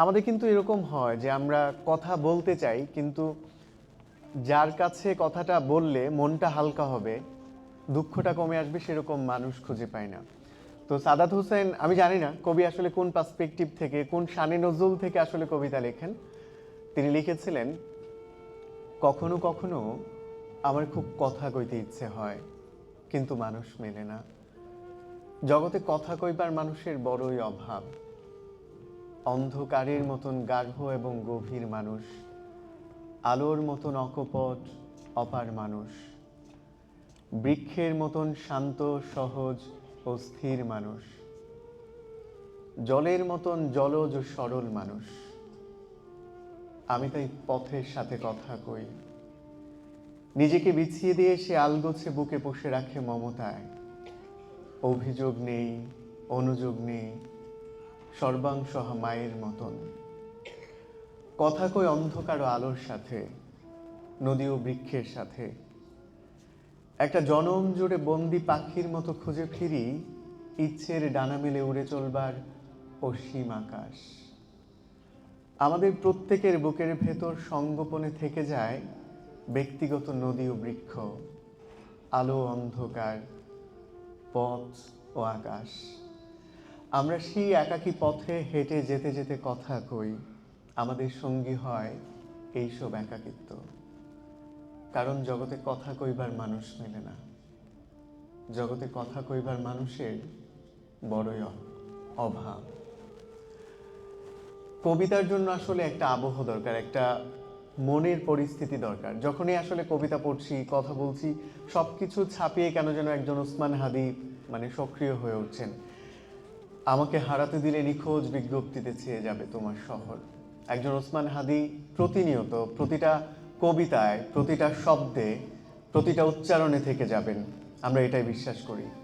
আমাদের কিন্তু এরকম হয় যে আমরা কথা বলতে চাই, কিন্তু যার কাছে কথাটা বললে মনটা হালকা হবে, দুঃখটা কমে আসবে, সেরকম মানুষ খুঁজে পায় না। তো সাদাত হোসেন, আমি জানি না কবি আসলে কোন পার্সপেক্টিভ থেকে, কোন শানে নজরুল থেকে আসলে কবিতা লেখেন। তিনি লিখেছিলেন, কখনো কখনো আমার খুব কথা কইতে ইচ্ছে হয়, কিন্তু মানুষ মেলে না। জগতে কথা কইবার মানুষের বড়ই অভাব। অন্ধকারের মতন গাঢ় এবং গভীর মানুষ, আলোর মতন অকপট, অপার মানুষ, বৃক্ষের মতন শান্ত, সহজ ও স্থির মানুষ, জলের মতন জলজ ও সরল মানুষ। আমি তাই পথের সাথে কথা কই। নিজেকে বিছিয়ে দিয়ে সে আলগোছে বুকে বসে রাখে মমতায়। অভিযোগ নেই, অনুযোগ নেই সর্বাংশ মায়ের মতন। কথা কই অন্ধকার ও আলোর সাথে, নদী ও বৃক্ষের সাথে। একটা জনম জুড়ে বন্দি পাখির মতো খুঁজে ফিরি, ইচ্ছের ডানা মেলে উড়ে চলবার অসীম আকাশ। আমাদের প্রত্যেকের বুকের ভেতর সঙ্গোপনে থেকে যায় ব্যক্তিগত নদী ও বৃক্ষ, আলো অন্ধকার, পথ ও আকাশ। আমরা সেই একাকী পথে হেঁটে যেতে যেতে কথা কই, আমাদের সঙ্গী হয় এইসব একাকিত্ব। কারণ জগতে কথা কইবার মানুষ মেলে না। জগতে কথা কইবার মানুষের বড়ই অভাব। কবিতার জন্য আসলে একটা আবহ দরকার, একটা মনের পরিস্থিতি দরকার। যখনই আসলে কবিতা পড়ছি, কথা বলছি সব কিছু ছাপিয়ে কেন যেন একজন ওসমান হাদি মানে সক্রিয় হয়ে উঠছেন। আমাকে হারাতে দিলে নিখোঁজ বিজ্ঞপ্তিতে ছেয়ে যাবে তোমার শহর। একজন ওসমান হাদি প্রতিনিয়ত প্রতিটা কবিতায়, প্রতিটা শব্দে, প্রতিটা উচ্চারণে থেকে যাবেন। আমরা এটাই বিশ্বাস করি।